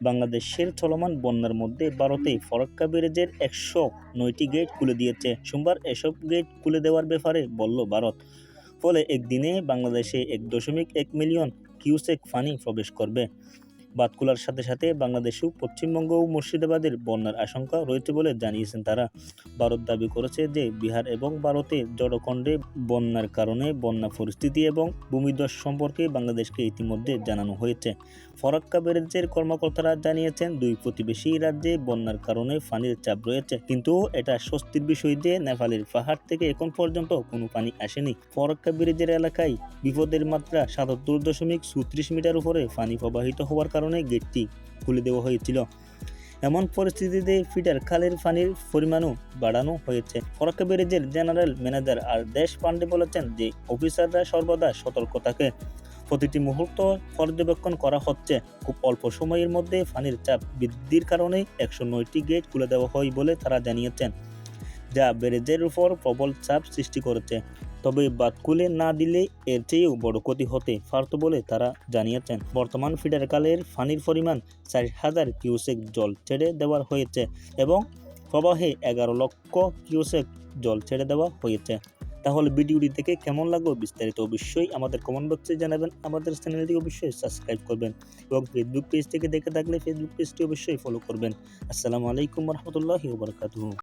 বাংলাদেশের চলমান বন্যার মধ্যে ভারতে ফরাক্কা ব্যারেজের একশো নয়টি গেট খুলে দিয়েছে। সোমবার এসব গেট খুলে দেওয়ার ব্যাপারে বলল ভারত। ফলে একদিনে বাংলাদেশে এক দশমিক এক মিলিয়ন কিউসেক ফানি প্রবেশ করবে। বাঁধ খোলার সাথে সাথে বাংলাদেশেও পশ্চিমবঙ্গ ও মুর্শিদাবাদের বন্যার আশঙ্কা রয়েছে বলে জানিয়েছেন তারা। ভারত দাবি করেছে যে বিহার এবং ভারতে জড়খণ্ডে বন্যার কারণে বন্যা পরিস্থিতি এবং ভূমিধ্বস সম্পর্কে বাংলাদেশকে ইতিমধ্যে জানানো হয়েছে। ফরাক্কা ব্যারেজের কর্মকর্তারা জানিয়েছেন, দুই প্রতিবেশী রাজ্যে বন্যার কারণে পানির চাপ রয়েছে। কিন্তু এটা স্বস্তির বিষয় যে নেপালের পাহাড় থেকে এখন পর্যন্ত কোনো পানি আসেনি। ফরাক্কা ব্যারেজের এলাকায় বিপদের মাত্রা সাতাত্তর দশমিক চৌত্রিশ মিটার উপরে পানি প্রবাহিত হওয়ার গেটটি খুলে দেওয়া হয়েছিল। এমন পরিস্থিতিতে ফিটার খালের পানির পরিমাণও বাড়ানো হয়েছে। ফরাক্কা ব্যারেজের জেনারেল ম্যানেজার আর দেশ পান্ডে বলেছেন যে, অফিসাররা সর্বদা সতর্ক থাকে। প্রতিটি মুহূর্ত পর্যবেক্ষণ করা হচ্ছে। খুব অল্প সময়ের মধ্যে পানির চাপ বৃদ্ধির কারণে একশো নয়টি গেট খুলে দেওয়া হয় বলে তারা জানিয়েছেন। যা ব্যারেজের উপর প্রবল চাপ সৃষ্টি করেছে। তবে বাদ খুলে না দিলে এর চেয়েও বড় ক্ষতি হতে পারত বলে তারা জানিয়েছেন। বর্তমান ফিডার কালের পানির পরিমাণ চার হাজার কিউসেক জল ছেড়ে দেওয়া হয়েছে এবং প্রবাহে এগারো লক্ষ কিউসেক জল ছেড়ে দেওয়া হয়েছে। তাহলে ভিডিওটি থেকে কেমন লাগল বিস্তারিত অবশ্যই আমাদের কমেন্ট বক্সে জানাবেন। আমাদের চ্যানেলটি অবশ্যই সাবস্ক্রাইব করবেন এবং ফেসবুক পেজ থেকে দেখে থাকলে ফেসবুক পেজটি অবশ্যই ফলো করবেন। আসসালামু আলাইকুম রহমতুল্লাহি ওবরাকাতুহু